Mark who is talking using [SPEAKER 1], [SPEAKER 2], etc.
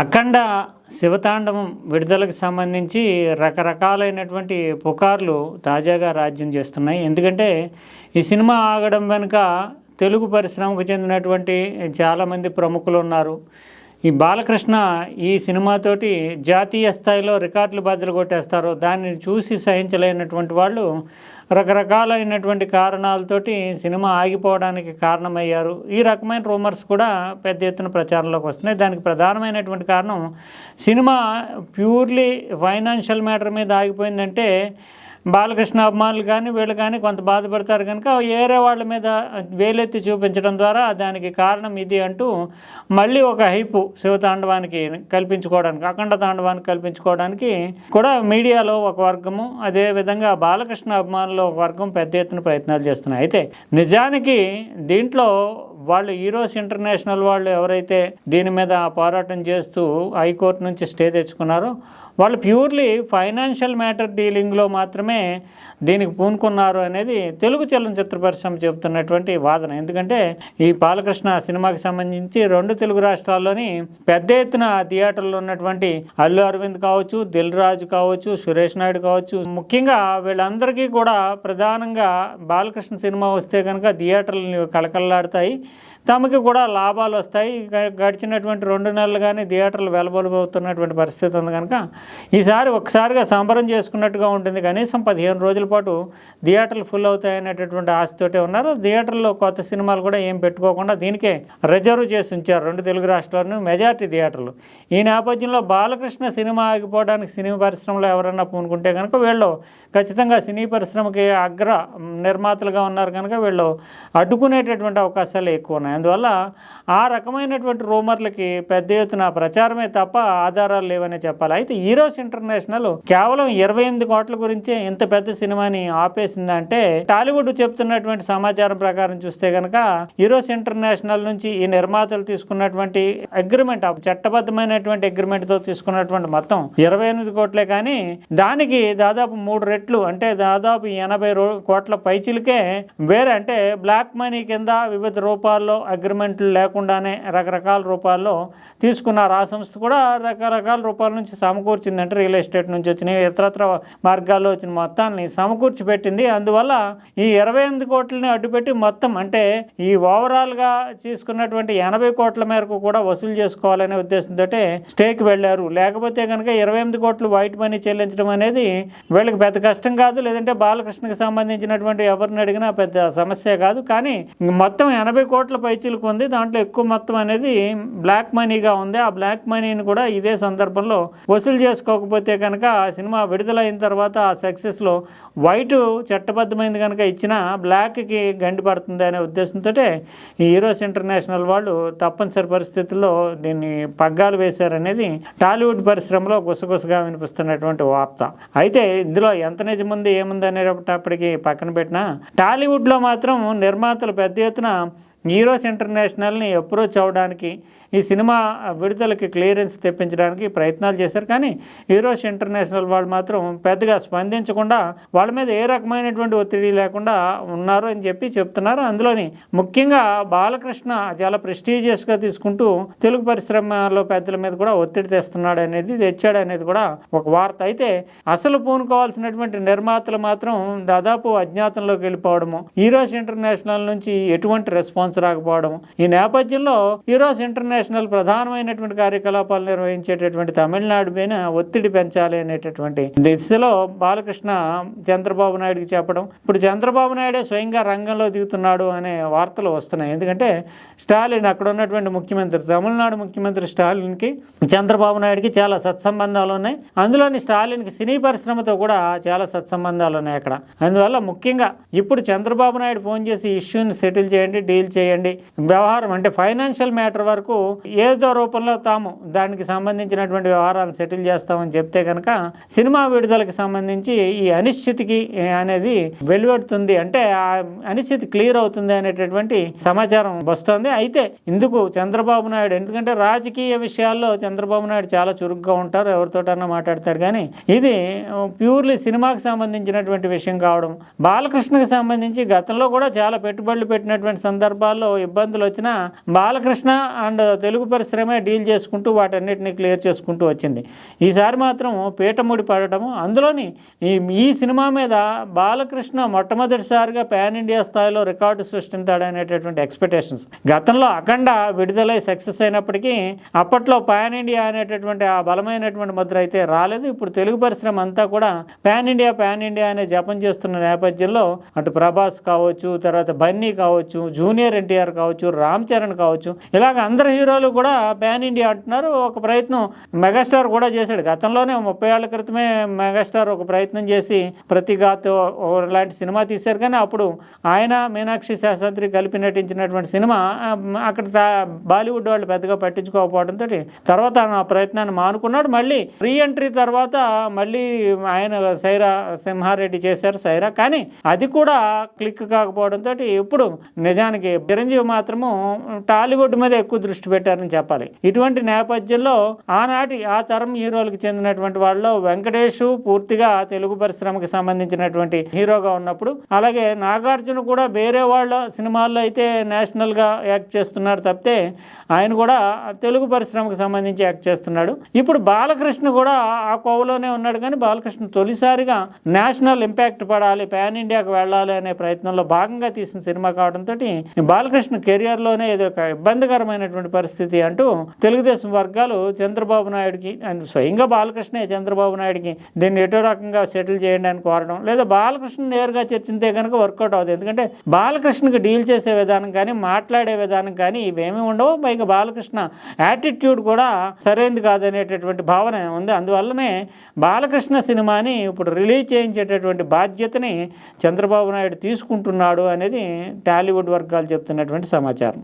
[SPEAKER 1] అఖండ శివతాండవం విడుదలకు సంబంధించి రకరకాలైనటువంటి పుకార్లు తాజాగా రాజ్యం చేస్తున్నాయి. ఎందుకంటే ఈ సినిమా ఆగడం వెనుక తెలుగు పరిశ్రమకు చెందినటువంటి చాలామంది ప్రముఖులు ఉన్నారు. ఈ బాలకృష్ణ ఈ సినిమాతోటి జాతీయ స్థాయిలో రికార్డులు బద్దలు కొట్టేస్తారు దాన్ని చూసి సహించలేనటువంటి వాళ్ళు రకరకాలైనటువంటి కారణాలతోటి సినిమా ఆగిపోవడానికి కారణమయ్యారు. ఈ రకమైన రూమర్స్ కూడా పెద్ద ఎత్తున ప్రచారంలోకి వస్తున్నాయి. దానికి ప్రధానమైనటువంటి కారణం సినిమా ప్యూర్లీ ఫైనాన్షియల్ మ్యాటర్ మీద ఆగిపోయిందంటే బాలకృష్ణ అభిమానులు కానీ వీళ్ళు కానీ కొంత బాధపడతారు కనుక వేరే వాళ్ళ మీద వేలెత్తి చూపించడం ద్వారా దానికి కారణం ఇది అంటూ మళ్ళీ ఒక హైపు శివతాండవానికి కల్పించుకోవడానికి అఖండ తాండవానికి కల్పించుకోవడానికి కూడా మీడియాలో ఒక వర్గము అదేవిధంగా బాలకృష్ణ అభిమానులు ఒక వర్గం పెద్ద ఎత్తున ప్రయత్నాలు చేస్తున్నాయి. అయితే నిజానికి దీంట్లో వాళ్ళు హీరోస్ ఇంటర్నేషనల్ వాళ్ళు ఎవరైతే దీని మీద పోరాటం చేస్తూ హైకోర్టు నుంచి స్టే తెచ్చుకున్నారో వాళ్ళు ప్యూర్లీ ఫైనాన్షియల్ మ్యాటర్ డీలింగ్లో మాత్రమే దీనికి పూనుకున్నారు అనేది తెలుగు చలనచిత్ర పరిశ్రమ చెబుతున్నటువంటి వాదన. ఎందుకంటే ఈ బాలకృష్ణ సినిమాకి సంబంధించి రెండు తెలుగు రాష్ట్రాల్లోని పెద్ద ఎత్తున థియేటర్లో ఉన్నటువంటి అల్లు అరవింద్ కావచ్చు దిల్ రాజు కావచ్చు సురేష్ నాయుడు కావచ్చు. ముఖ్యంగా వీళ్ళందరికీ కూడా ప్రధానంగా బాలకృష్ణ సినిమా వస్తే కనుక థియేటర్లు కళకళలాడతాయి. తమకి కూడా లాభాలు వస్తాయి. గ- గడిచినటువంటి రెండు నెలలు కానీ థియేటర్లు వెలబడిపోతున్నటువంటి పరిస్థితి ఉంది కనుక ఈసారి ఒకసారిగా సంబరం చేసుకున్నట్టుగా ఉంటుంది. కనీసం పదిహేను రోజుల పాటు థియేటర్లు ఫుల్ అవుతాయి అనేటటువంటి ఆశతోటే ఉన్నారు. థియేటర్లో కొత్త సినిమాలు కూడా ఏం పెట్టుకోకుండా దీనికే రిజర్వ్ చేసి ఉంచారు రెండు తెలుగు రాష్ట్రాలను మెజార్టీ థియేటర్లు. ఈ నేపథ్యంలో బాలకృష్ణ సినిమా ఆగిపోవడానికి సినిమా పరిశ్రమలో ఎవరన్నా పూనుకుంటే కనుక వీళ్ళు ఖచ్చితంగా సినీ పరిశ్రమకి అగ్ర నిర్మాతలుగా ఉన్నారు కనుక వీళ్ళు అడ్డుకునేటటువంటి అవకాశాలు ఎక్కువ ఉన్నాయి. అందువల్ల ఆ రకమైనటువంటి రూమర్లకి పెద్ద ఎత్తున ప్రచారమే తప్ప ఆధారాలు లేవనే చెప్పాలి. అయితే హీరోస్ ఇంటర్నేషనల్ కేవలం ఇరవై ఎనిమిది కోట్ల గురించే ఇంత పెద్ద సినిమా సినిమాని ఆపేసిందంటే టాలీవుడ్ చెప్తున్నటువంటి సమాచారం ప్రకారం చూస్తే కనుక హీరోస్ ఇంటర్నేషనల్ నుంచి ఈ నిర్మాతలు తీసుకున్నటువంటి అగ్రిమెంట్ చట్టబద్ధమైనటువంటి అగ్రిమెంట్తో తీసుకున్నటువంటి మొత్తం ఇరవై ఎనిమిది కోట్లే కానీ దానికి దాదాపు మూడు రెట్లు అంటే దాదాపు ఎనభై కోట్ల పైచిలకే వేరే అంటే బ్లాక్ మనీ కింద వివిధ రూపాల్లో అగ్రిమెంట్లు లేకుండానే రకరకాల రూపాల్లో తీసుకున్నారు ఆ సంస్థ కూడా రకరకాల రూపాల నుంచి సమకూర్చిందంటే రియల్ ఎస్టేట్ నుంచి వచ్చినాయి. ఇతరత్ర మార్గాల్లో వచ్చిన మొత్తాన్ని సమకూర్చి పెట్టింది అందువల్ల ఈ ఇరవై ఎనిమిది కోట్లని అడ్డుపెట్టి మొత్తం అంటే ఈ ఓవరాల్గా తీసుకున్నటువంటి ఎనభై కోట్ల మేరకు కూడా వసూలు చేసుకోవాలనే ఉద్దేశంతో స్టేకి వెళ్ళారు. లేకపోతే కనుక ఇరవై ఎనిమిది కోట్లు వైట్ మనీ చెల్లించడం అనేది వీళ్ళకి పెద్ద కష్టం కాదు. లేదంటే బాలకృష్ణకి సంబంధించినటువంటి ఎవరిని అడిగినా పెద్ద సమస్య కాదు. కానీ మొత్తం ఎనభై కోట్ల పైచీలకు ఉంది. దాంట్లో ఎక్కువ మొత్తం అనేది బ్లాక్ మనీగా ఉంది. ఆ బ్లాక్ మనీని కూడా ఇదే సందర్భంలో వసూలు చేసుకోకపోతే కనుక ఆ సినిమా విడుదలైన తర్వాత ఆ సక్సెస్లో వైట్ చట్టబద్ధమైంది కనుక ఇచ్చిన బ్లాక్కి గండి పడుతుంది అనే ఉద్దేశంతో ఈ హీరోస్ ఇంటర్నేషనల్ వాళ్ళు తప్పనిసరి పరిస్థితుల్లో దీన్ని పగ్గాలు వేశారనేది టాలీవుడ్ పరిశ్రమలో గుసగుసగా వినిపిస్తున్నటువంటి వార్త. అయితే ఇందులో ఎంత నిజముంది ఏముంది అనేటప్పటికి పక్కన పెట్టినా టాలీవుడ్లో మాత్రం నిర్మాతలు పెద్ద ఎత్తున హీరోస్ ఇంటర్నేషనల్ని అప్రోచ్ అవ్వడానికి ఈ సినిమా విడుదలకి క్లియరెన్స్ తెప్పించడానికి ప్రయత్నాలు చేశారు. కానీ హీరోస్ ఇంటర్నేషనల్ వాళ్ళు మాత్రం పెద్దగా స్పందించకుండా వాళ్ళ మీద ఏ రకమైనటువంటి ఒత్తిడి లేకుండా ఉన్నారు అని చెప్పి చెప్తున్నారు. అందులోని ముఖ్యంగా బాలకృష్ణ చాలా ప్రెస్టీజియస్గా తీసుకుంటూ తెలుగు పరిశ్రమలో పెద్దల మీద కూడా ఒత్తిడి తెస్తున్నాడు అనేది తెచ్చాడు అనేది కూడా ఒక వార్త. అయితే అసలు పూనుకోవాల్సినటువంటి నిర్మాతలు మాత్రం దాదాపు అజ్ఞాతంలోకి వెళ్ళిపోవడము. హీరోస్ ఇంటర్నేషనల్ నుంచి ఎటువంటి రెస్పాన్స్ రాకపోవడం ఈ నేపథ్యంలో హీరోస్ ఇంటర్నేషనల్ ప్రధానమైనటువంటి కార్యకలాపాలు నిర్వహించేటటువంటి తమిళనాడు పైన ఒత్తిడి పెంచాలి అనేటటువంటి దిశలో బాలకృష్ణ చంద్రబాబు నాయుడుకి చెప్పడం. ఇప్పుడు చంద్రబాబు నాయుడే స్వయంగా రంగంలో దిగుతున్నాడు అనే వార్తలు వస్తున్నాయి. ఎందుకంటే స్టాలిన్ అక్కడ ఉన్నటువంటి ముఖ్యమంత్రి తమిళనాడు ముఖ్యమంత్రి స్టాలిన్కి చంద్రబాబు నాయుడుకి చాలా సత్సంబంధాలు ఉన్నాయి. అందులోని స్టాలిన్కి సినీ పరిశ్రమతో కూడా చాలా సత్సంబంధాలు ఉన్నాయి అక్కడ. అందువల్ల ముఖ్యంగా ఇప్పుడు చంద్రబాబు నాయుడు ఫోన్ చేసి ఇష్యూని సెటిల్ చేయండి డీల్ చేయండి చేయండి. వ్యవహారం అంటే ఫైనాన్షియల్ మ్యాటర్ వరకు ఏదో రూపంలో తాము దానికి సంబంధించినటువంటి వ్యవహారాలు సెటిల్ చేస్తామని చెప్తే కనుక సినిమా విడుదలకి సంబంధించి ఈ అనిశ్చితికి అనేది వెలువడుతుంది. అంటే ఆ అనిశ్చితి క్లియర్ అవుతుంది అనేటటువంటి సమాచారం వస్తుంది. అయితే ఇందుకు చంద్రబాబు నాయుడు ఎందుకంటే రాజకీయ విషయాల్లో చంద్రబాబు నాయుడు చాలా చురుగ్గా ఉంటారు ఎవరితోటన్నా మాట్లాడతారు కానీ ఇది ప్యూర్లీ సినిమాకి సంబంధించినటువంటి విషయం కావడం బాలకృష్ణకి సంబంధించి గతంలో కూడా చాలా పెట్టుబడులు పెట్టినటువంటి వాళ్ళు ఇబ్బందులు వచ్చినా బాలకృష్ణ అండ్ తెలుగు పరిశ్రమే డీల్ చేసుకుంటూ వాటన్నిటిని క్లియర్ చేసుకుంటూ వచ్చింది. ఈసారి మాత్రం పీఠముడి పడటము అందులోని ఈ ఈ సినిమా మీద బాలకృష్ణ మొట్టమొదటిసారిగా పాన్ ఇండియా స్థాయిలో రికార్డు సృష్టించాడనేటటువంటి ఎక్స్పెక్టేషన్స్. గతంలో అఖండ విడుదలై సక్సెస్ అయినప్పటికీ అప్పట్లో పాన్ ఇండియా అనేటటువంటి ఆ బలమైనటువంటి ముద్ర అయితే రాలేదు. ఇప్పుడు తెలుగు పరిశ్రమ అంతా కూడా పాన్ ఇండియా పాన్ ఇండియా అనే జపం చేస్తున్న నేపథ్యంలో అటు ప్రభాస్ కావచ్చు తర్వాత బన్నీ కావచ్చు జూనియర్ ఎన్టీఆర్ కావచ్చు రామ్ చరణ్ కావచ్చు ఇలాగ అందరు హీరోలు కూడా ప్యాన్ ఇండియా అంటున్నారు. ఒక ప్రయత్నం మెగాస్టార్ కూడా చేశాడు. గతంలోనే ముప్పై ఏళ్ళ క్రితమే మెగాస్టార్ ఒక ప్రయత్నం చేసి ప్రతిగాతో లాంటి సినిమా తీశారు. కానీ అప్పుడు ఆయన మీనాక్షి శాస్త్రి కలిపి నటించినటువంటి సినిమా అక్కడ బాలీవుడ్ వాళ్ళు పెద్దగా పట్టించుకోకపోవడంతో తర్వాత ఆ ప్రయత్నాన్ని మానుకున్నాడు. మళ్ళీ రీ ఎంట్రీ తర్వాత మళ్ళీ ఆయన సైరా సింహారెడ్డి చేశారు. సైరా కానీ అది కూడా క్లిక్ కాకపోవడంతో ఇప్పుడు నిజానికి చిరంజీవి మాత్రము టాలీవుడ్ మీద ఎక్కువ దృష్టి పెట్టారని చెప్పాలి. ఇటువంటి నేపథ్యంలో ఆనాటి ఆ తరం హీరోలకు చెందినటువంటి వాళ్ళలో వెంకటేష్ పూర్తిగా తెలుగు పరిశ్రమకి సంబంధించినటువంటి హీరోగా ఉన్నప్పుడు అలాగే నాగార్జున కూడా వేరే వాళ్ళ సినిమాల్లో అయితే నేషనల్గా యాక్ట్ చేస్తున్నారు తప్పితే ఆయన కూడా తెలుగు పరిశ్రమకు సంబంధించి యాక్ట్ చేస్తున్నాడు. ఇప్పుడు బాలకృష్ణ కూడా ఆ కోవలోనే ఉన్నాడు కానీ బాలకృష్ణ తొలిసారిగా నేషనల్ ఇంపాక్ట్ పడాలి పాన్ ఇండియాకు వెళ్ళాలి అనే ప్రయత్నంలో భాగంగా తీసిన సినిమా కావడంతో బాలకృష్ణ కెరియర్లోనే ఇది ఒక ఇబ్బందికరమైనటువంటి పరిస్థితి అంటూ తెలుగుదేశం వర్గాలు చంద్రబాబు నాయుడికి అండ్ స్వయంగా బాలకృష్ణే చంద్రబాబు నాయుడికి దీన్ని ఎటో రకంగా సెటిల్ చేయండి అని కోరడం లేదా బాలకృష్ణ నేరుగా చర్చింతే కనుక వర్కౌట్ అవుతుంది ఎందుకంటే బాలకృష్ణకి డీల్ చేసే విధానం కానీ మాట్లాడే విధానం కానీ ఇవేమీ ఉండవు. పైగా బాలకృష్ణ యాటిట్యూడ్ కూడా సరైనది కాదనేటటువంటి భావన ఉంది. అందువల్లనే బాలకృష్ణ సినిమాని ఇప్పుడు రిలీజ్ చేయించేటటువంటి బాధ్యతని చంద్రబాబు నాయుడు తీసుకుంటున్నాడు అనేది టాలీవుడ్ వర్గాలు చెప్తున్నటువంటి సమాచారం.